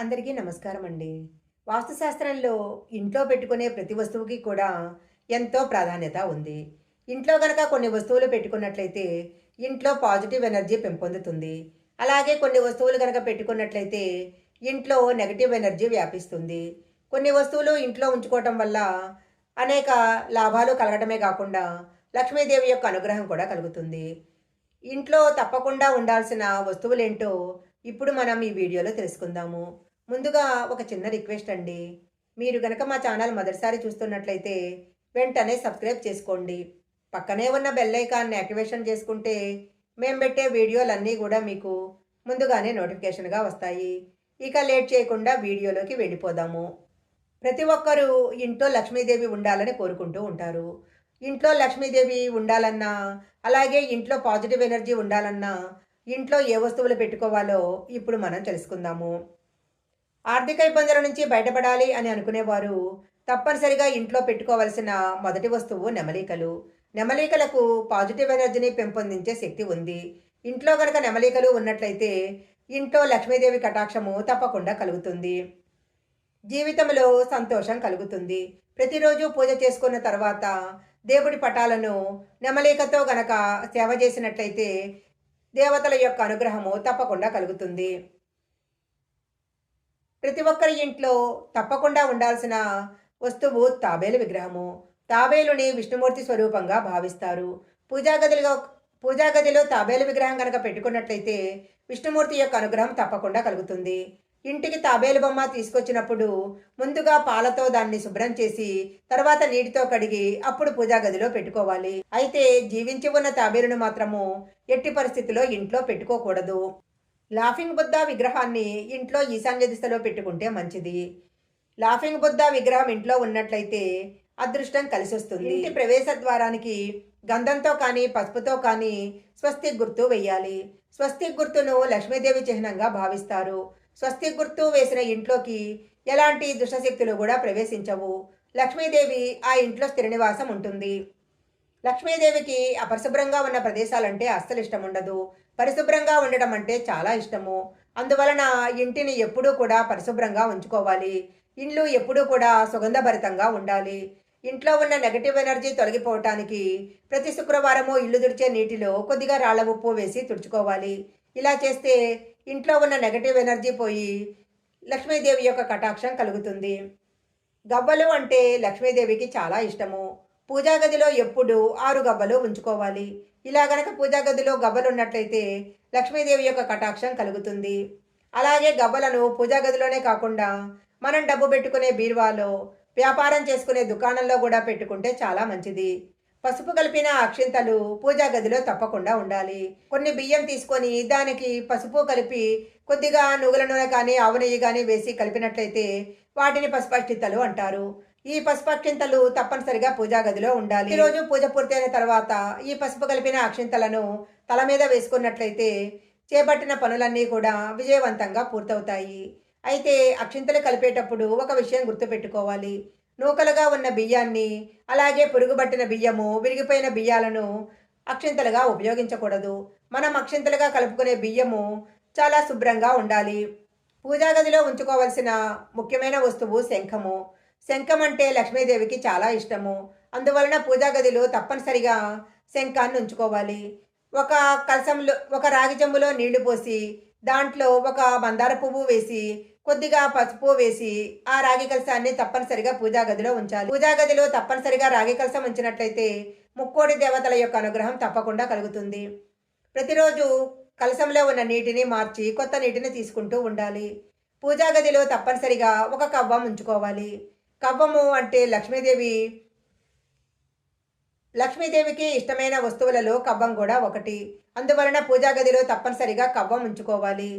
అందరికీ నమస్కారం అండి వాస్తుశాస్త్రంలో ఇంట్లో పెట్టుకునే ప్రతి వస్తువుకి కూడా ఎంతో ప్రాధాన్యత ఉంది. ఇంట్లో కనుక కొన్ని వస్తువులు పెట్టుకున్నట్లయితే ఇంట్లో పాజిటివ్ ఎనర్జీ పెంపొందుతుంది. అలాగే కొన్ని వస్తువులు కనుక పెట్టుకున్నట్లయితే ఇంట్లో నెగటివ్ ఎనర్జీ వ్యాపిస్తుంది. కొన్ని వస్తువులు ఇంట్లో ఉంచుకోవటం వల్ల అనేక లాభాలు కలగటమే కాకుండా లక్ష్మీదేవి యొక్క అనుగ్రహం కూడా కలుగుతుంది. ఇంట్లో తప్పకుండా ఉండాల్సిన వస్తువులేంటో ఇప్పుడు మనం ఈ వీడియోలో తెలుసుకుందాము. ముందుగా ఒక చిన్న రిక్వెస్ట్ అండి. మీరు గనక మా ఛానల్ మొదటిసారి చూస్తున్నట్లయితే వెంటనే సబ్స్క్రైబ్ చేసుకోండి. పక్కనే ఉన్న బెల్ ఐకాన్ని యాక్టివేషన్ చేసుకుంటే మేము పెట్టే వీడియోలన్నీ కూడా మీకు ముందుగానే నోటిఫికేషన్గా వస్తాయి. ఇక లేట్ చేయకుండా వీడియోలోకి వెళ్ళిపోదాము. ప్రతి ఒక్కరూ ఇంట్లో లక్ష్మీదేవి ఉండాలని కోరుకుంటూ ఉంటారు. ఇంట్లో లక్ష్మీదేవి ఉండాలన్నా అలాగే ఇంట్లో పాజిటివ్ ఎనర్జీ ఉండాలన్నా ఇంట్లో ఏ వస్తువులు పెట్టుకోవాలో ఇప్పుడు మనం తెలుసుకుందాము. ఆర్థిక ఇబ్బందుల నుంచి బయటపడాలి అని అనుకునేవారు. తప్పనిసరిగా ఇంట్లో పెట్టుకోవలసిన మొదటి వస్తువు నెమలికలు. నెమలికలకు పాజిటివ్ ఎనర్జీని పెంపొందించే శక్తి ఉంది. ఇంట్లో కనుక నెమలికలు ఉన్నట్లయితే ఇంట్లో లక్ష్మీదేవి కటాక్షము తప్పకుండా కలుగుతుంది. జీవితంలో సంతోషం కలుగుతుంది. ప్రతిరోజు పూజ చేసుకున్న తర్వాత దేవుడి పటాలను నెమలికతో గనక సేవ చేసినట్లయితే దేవతల యొక్క అనుగ్రహము తప్పకుండా కలుగుతుంది. ప్రతి ఒక్కరి ఇంట్లో తప్పకుండా ఉండాల్సిన వస్తువు తాబేలు విగ్రహము. తాబేలుని విష్ణుమూర్తి స్వరూపంగా భావిస్తారు. పూజా గదిలో పూజా గదిలో తాబేలు విగ్రహం కనుక పెట్టుకున్నట్లయితే విష్ణుమూర్తి యొక్క అనుగ్రహం తప్పకుండా కలుగుతుంది. ఇంటికి తాబేలు బొమ్మ తీసుకొచ్చినప్పుడు ముందుగా పాలతో దాన్ని శుభ్రం చేసి తర్వాత నీటితో కడిగి అప్పుడు పూజా గదిలో పెట్టుకోవాలి. అయితే జీవించి ఉన్న తాబేలును మాత్రము ఎట్టి పరిస్థితిలో ఇంట్లో పెట్టుకోకూడదు. లాఫింగ్ బుద్ధ విగ్రహాన్ని ఇంట్లో ఈశాన్య దిశలో పెట్టుకుంటే మంచిది. లాఫింగ్ బుద్ధ విగ్రహం ఇంట్లో ఉన్నట్లయితే అదృష్టం కలిసి వస్తుంది ఇంటి ప్రవేశ ద్వారానికి గంధంతో కానీ పసుపుతో కానీ స్వస్తిక్ గుర్తు వేయాలి స్వస్తిక్ గుర్తును లక్ష్మీదేవి చిహ్నంగా భావిస్తారు. స్వస్తిక్ గుర్తు వేసిన ఇంట్లోకి ఎలాంటి దుష్టశక్తులు కూడా ప్రవేశించవు. లక్ష్మీదేవి ఆ ఇంట్లో స్థిర నివాసం ఉంటుంది. లక్ష్మీదేవికి అపరిశుభ్రంగా ఉన్న ప్రదేశాలంటే అస్సలు ఇష్టం ఉండదు. పరిశుభ్రంగా ఉండడం అంటే చాలా ఇష్టము. అందువలన ఇంటిని ఎప్పుడూ కూడా పరిశుభ్రంగా ఉంచుకోవాలి. ఇండ్లు ఎప్పుడూ కూడా సుగంధభరితంగా ఉండాలి. ఇంట్లో ఉన్న నెగటివ్ ఎనర్జీ తొలగిపోవటానికి ప్రతి శుక్రవారము ఇల్లు తుడిచే నీటిలో కొద్దిగా రాళ్ళ ఉప్పు వేసి తుడుచుకోవాలి. ఇలా చేస్తే ఇంట్లో ఉన్న నెగటివ్ ఎనర్జీ పోయి లక్ష్మీదేవి యొక్క కటాక్షం కలుగుతుంది. గవ్వలు అంటే లక్ష్మీదేవికి చాలా ఇష్టము. పూజా గదిలో ఎప్పుడు ఆరు గవ్వలు ఉంచుకోవాలి. ఇలా గనక పూజా గదిలో గవ్వలు ఉన్నట్లయితే లక్ష్మీదేవి యొక్క కటాక్షం కలుగుతుంది. అలాగే గవ్వలను పూజా గదిలోనే కాకుండా మనం డబ్బు పెట్టుకునే బీరువాలో వ్యాపారం చేసుకునే దుకాణంలో కూడా పెట్టుకుంటే చాలా మంచిది. పసుపు కలిపిన అక్షింతలు పూజా గదిలో తప్పకుండా ఉండాలి. కొన్ని బియ్యం తీసుకొని దానికి పసుపు కలిపి కొద్దిగా నువ్వుల నూనె కానీ ఆవు నెయ్యి కానీ వేసి కలిపినట్లయితే వాటిని పసుపక్షింతలు అంటారు. ఈ పసుపు అక్షింతలు తప్పనిసరిగా పూజా గదిలో ఉండాలి. ఈరోజు పూజ పూర్తయిన తర్వాత ఈ పసుపు కలిపిన అక్షింతలను తల మీద వేసుకున్నట్లయితే చేపట్టిన పనులన్నీ కూడా విజయవంతంగా పూర్తవుతాయి. అయితే అక్షింతలు కలిపేటప్పుడు ఒక విషయం గుర్తుపెట్టుకోవాలి. నూకలుగా ఉన్న బియ్యాన్ని అలాగే పురుగుబట్టిన బియ్యము విరిగిపోయిన బియ్యాలను అక్షింతలుగా ఉపయోగించకూడదు. మనం అక్షింతలుగా కలుపుకునే బియ్యము చాలా శుభ్రంగా ఉండాలి. పూజా గదిలో ఉంచుకోవలసిన ముఖ్యమైన వస్తువు శంఖము. శంఖం అంటే లక్ష్మీదేవికి చాలా ఇష్టము. అందువలన పూజా గదిలో తప్పనిసరిగా శంఖాన్ని ఉంచుకోవాలి. ఒక కలసంలో ఒక రాగి చెంబులో నీళ్ళు పోసి దాంట్లో ఒక మందార పువ్వు వేసి కొద్దిగా పసుపు వేసి ఆ రాగి కలసాన్ని తప్పనిసరిగా పూజా గదిలో ఉంచాలి. పూజా గదిలో తప్పనిసరిగా రాగి కలసం ఉంచినట్లయితే ముక్కోడి దేవతల యొక్క అనుగ్రహం తప్పకుండా కలుగుతుంది. ప్రతిరోజు కలసంలో ఉన్న నీటిని మార్చి కొత్త నీటిని తీసుకుంటూ ఉండాలి. పూజా గదిలో తప్పనిసరిగా ఒక కవ్వం ఉంచుకోవాలి. కవ్వము అంటే లక్ష్మీదేవి. లక్ష్మీదేవికి ఇష్టమైన వస్తువులలో కవ్వం కూడా ఒకటి. అందువలన పూజా గదిలో తప్పనిసరిగా కవ్వం ఉంచుకోవాలి.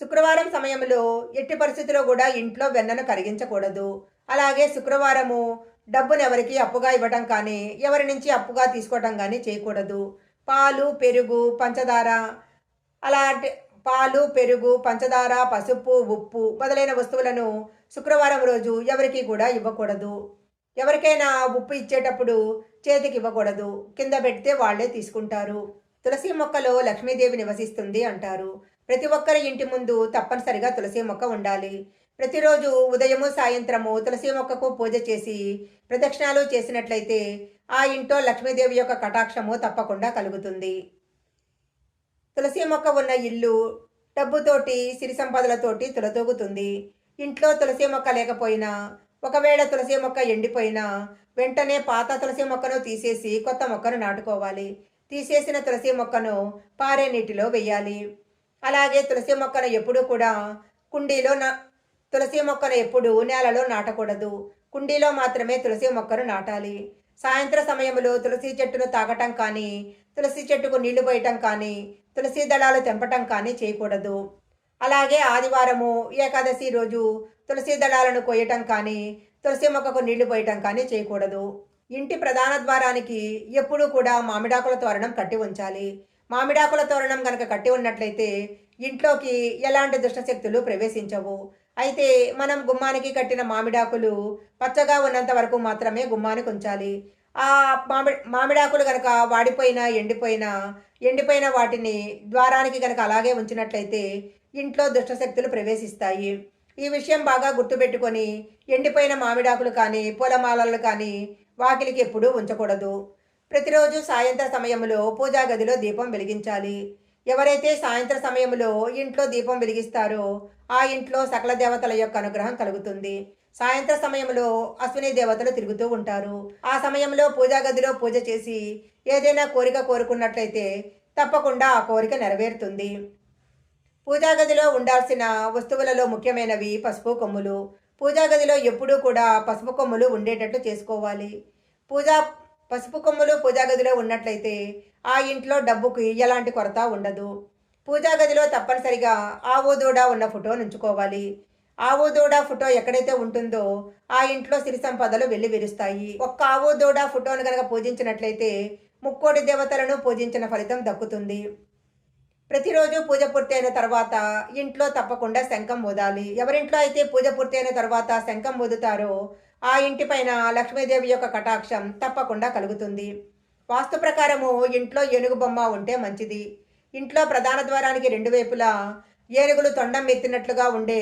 శుక్రవారం సమయంలో ఎట్టి పరిస్థితిలో కూడా ఇంట్లో వెన్నను కరిగించకూడదు. అలాగే శుక్రవారము డబ్బును ఎవరికి అప్పుగా ఇవ్వటం కానీ ఎవరి నుంచి అప్పుగా తీసుకోవటం కానీ చేయకూడదు. పాలు పెరుగు పంచదార అలాంటి పాలు పెరుగు పంచదార పసుపు ఉప్పు మొదలైన వస్తువులను శుక్రవారం రోజు ఎవరికి కూడా ఇవ్వకూడదు. ఎవరికైనా ఉప్పు ఇచ్చేటప్పుడు చేతికి ఇవ్వకూడదు. కింద పెడితే వాళ్ళే తీసుకుంటారు. తులసి మొక్కలో లక్ష్మీదేవి నివసిస్తుంది అంటారు. ప్రతి ఒక్కరి ఇంటి ముందు తప్పనిసరిగా తులసి మొక్క ఉండాలి. ప్రతిరోజు ఉదయము సాయంత్రము తులసి మొక్కకు పూజ చేసి ప్రదక్షిణాలు చేసినట్లయితే ఆ ఇంట్లో లక్ష్మీదేవి యొక్క కటాక్షము తప్పకుండా కలుగుతుంది. తులసి మొక్క ఉన్న ఇల్లు డబ్బుతోటి సిరి సంపదలతోటి తులతూగుతుంది. ఇంట్లో తులసి మొక్క లేకపోయినా ఒకవేళ తులసి మొక్క ఎండిపోయినా వెంటనే పాత తులసి మొక్కను తీసేసి కొత్త మొక్కను నాటుకోవాలి. తీసేసిన తులసి మొక్కను పారే నీటిలో వెయ్యాలి అలాగే తులసి మొక్కను ఎప్పుడూ కూడా కుండీలో నా తులసి మొక్కను ఎప్పుడు నేలలో నాటకూడదు. కుండీలో మాత్రమే తులసి మొక్కను నాటాలి. సాయంత్ర సమయంలో తులసి చెట్టును తాగటం కానీ తులసి చెట్టుకు నీళ్ళు పోయటం కానీ తులసి దళాలు తెంపటం కానీ చేయకూడదు. అలాగే ఆదివారము ఏకాదశి రోజు తులసి దళాలను కొయ్యటం కానీ తులసి మొక్కకు నీళ్ళు పోయటం కానీ చేయకూడదు. ఇంటి ప్రధాన ద్వారానికి ఎప్పుడూ కూడా మామిడాకుల తోరణం కట్టి ఉంచాలి. మామిడాకుల తోరణం కనుక కట్టి ఉన్నట్లయితే ఇంట్లోకి ఎలాంటి దుష్టశక్తులు ప్రవేశించవు. అయితే మనం గుమ్మానికి కట్టిన మామిడాకులు పచ్చగా ఉన్నంత వరకు మాత్రమే గుమ్మానికి ఉంచాలి ఆ మామిడి మామిడాకులు కనుక వాడిపోయినా ఎండిపోయినా ఎండిపోయిన వాటిని ద్వారానికి కనుక అలాగే ఉంచినట్లయితే ఇంట్లో దుష్టశక్తులు ప్రవేశిస్తాయి. ఈ విషయం బాగా గుర్తుపెట్టుకొని ఎండిపోయిన మామిడాకులు కానీ పూలమాలలు కానీ వాకిలికి ఎప్పుడూ ఉంచకూడదు. ప్రతిరోజు సాయంత్ర సమయంలో పూజా గదిలో దీపం వెలిగించాలి. ఎవరైతే సాయంత్ర సమయంలో ఇంట్లో దీపం వెలిగిస్తారో ఆ ఇంట్లో సకల దేవతల యొక్క అనుగ్రహం కలుగుతుంది. సాయంత్ర సమయంలో అశ్విని దేవతలు తిరుగుతూ ఉంటారు. ఆ సమయంలో పూజా గదిలో పూజ చేసి ఏదైనా కోరిక కోరుకున్నట్లయితే తప్పకుండా ఆ కోరిక నెరవేరుతుంది. పూజాగదిలో ఉండాల్సిన వస్తువులలో ముఖ్యమైనవి పసుపు కొమ్ములు. పూజా గదిలో ఎప్పుడూ కూడా పసుపు కొమ్ములు ఉండేటట్లు చేసుకోవాలి. పూజా పసుపు కొమ్ములు పూజాగదిలో ఉన్నట్లయితే ఆ ఇంట్లో డబ్బుకి ఎలాంటి కొరత ఉండదు. పూజా గదిలో తప్పనిసరిగా ఆవు దూడ ఉన్న ఫోటో ఉంచుకోవాలి ఆవు దూడ ఫోటో ఎక్కడైతే ఉంటుందో ఆ ఇంట్లో సిరి సంపదలు వెళ్ళి విరుస్తాయి ఒక్క ఆవు దూడ ఫోటోను కనుక పూజించినట్లయితే ముక్కోటి దేవతలను పూజించిన ఫలితం దక్కుతుంది. ప్రతిరోజు పూజ పూర్తయిన తర్వాత ఇంట్లో తప్పకుండా శంఖం ఊదాలి. ఎవరింట్లో అయితే పూజ పూర్తయిన తర్వాత శంఖం ఊదుతారో ఆ ఇంటిపైన లక్ష్మీదేవి యొక్క కటాక్షం తప్పకుండా కలుగుతుంది. వాస్తు ప్రకారము ఇంట్లో ఏనుగు బొమ్మ ఉంటే మంచిది. ఇంట్లో ప్రధాన ద్వారానికి రెండు వైపులా ఏనుగులు తొండం ఎత్తినట్లుగా ఉండే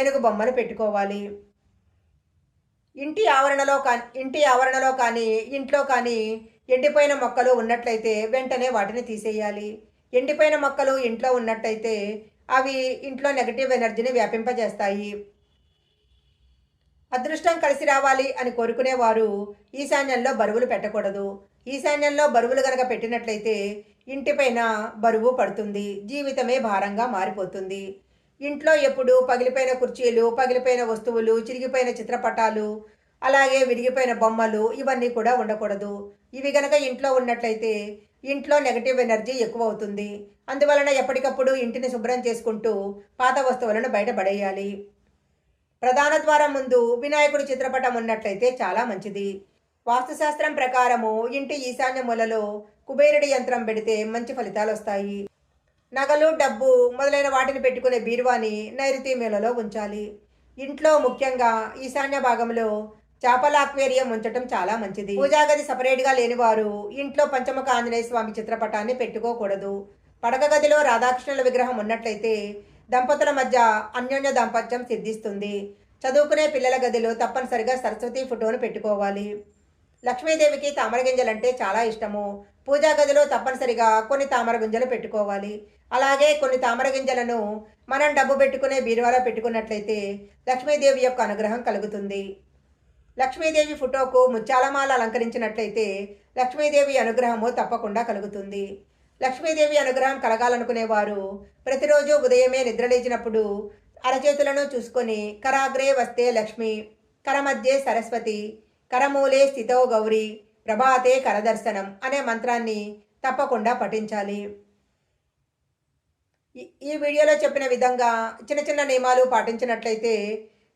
ఏనుగు బొమ్మను పెట్టుకోవాలి. ఇంటి ఆవరణలో కా ఇంటి ఆవరణలో కానీ ఇంట్లో కానీ ఎండిపోయిన మొక్కలు ఉన్నట్లయితే వెంటనే వాటిని తీసేయాలి. ఎండిపోయిన మొక్కలు ఇంట్లో ఉన్నట్టయితే అవి ఇంట్లో నెగటివ్ ఎనర్జీని వ్యాపింపజేస్తాయి. అదృష్టం కలిసి రావాలి అని కోరుకునేవారు ఈశాన్యంలో బరువులు పెట్టకూడదు. ఈశాన్యంలో బరువులు గనక పెట్టినట్లయితే ఇంటిపైన బరువు పడుతుంది. జీవితమే భారంగా మారిపోతుంది. ఇంట్లో ఎప్పుడు పగిలిపోయిన కుర్చీలు పగిలిపోయిన వస్తువులు చిరిగిపోయిన చిత్రపటాలు అలాగే విరిగిపోయిన బొమ్మలు ఇవన్నీ కూడా ఉండకూడదు. ఇవి గనక ఇంట్లో ఉన్నట్లయితే ఇంట్లో నెగటివ్ ఎనర్జీ ఎక్కువ అవుతుంది అందువలన ఎప్పటికప్పుడు ఇంటిని శుభ్రం చేసుకుంటూ పాత వస్తువులను బయటపడేయాలి. ప్రధాన ద్వారం ముందు వినాయకుడి చిత్రపటం ఉన్నట్లయితే చాలా మంచిది. వాస్తుశాస్త్రం ప్రకారము ఇంటి ఈశాన్య మూలలో కుబేరుడి యంత్రం పెడితే మంచి ఫలితాలు వస్తాయి. నగలు డబ్బు మొదలైన వాటిని పెట్టుకునే బీరువాని నైరుతి మేలలో ఉంచాలి. ఇంట్లో ముఖ్యంగా ఈశాన్య భాగంలో చేపల అక్వేరియం ఉంచటం చాలా మంచిది. పూజా గది సపరేట్గా లేనివారు ఇంట్లో పంచముఖ ఆంజనేయ స్వామి చిత్రపటాన్ని పెట్టుకోకూడదు. పడక గదిలో రాధాకృష్ణుల విగ్రహం ఉన్నట్లయితే దంపతుల మధ్య అన్యోన్య దాంపత్యం సిద్ధిస్తుంది. చదువుకునే పిల్లల గదిలో తప్పనిసరిగా సరస్వతి ఫోటోను పెట్టుకోవాలి. లక్ష్మీదేవికి తామర గింజలంటే చాలా ఇష్టము. పూజా గదిలో తప్పనిసరిగా కొన్ని తామర గింజలు పెట్టుకోవాలి. అలాగే కొన్ని తామర గింజలను మనం డబ్బు పెట్టుకునే బీరువాలో పెట్టుకున్నట్లయితే లక్ష్మీదేవి యొక్క అనుగ్రహం కలుగుతుంది. లక్ష్మీదేవి ఫోటోకు ముత్యాలమాల అలంకరించినట్లయితే లక్ష్మీదేవి అనుగ్రహము తప్పకుండా కలుగుతుంది. లక్ష్మీదేవి అనుగ్రహం కలగాలనుకునేవారు ప్రతిరోజు ఉదయమే నిద్రలేచినప్పుడు అరచేతులను చూసుకొని కరాగ్రే వస్తే లక్ష్మి కరమధ్యే సరస్వతి కరమూలే స్థితో గౌరీ ప్రభాతే కరదర్శనం అనే మంత్రాన్ని తప్పకుండా పఠించాలి. ఈ వీడియోలో చెప్పిన విధంగా చిన్న చిన్న నియమాలు పాటించినట్లయితే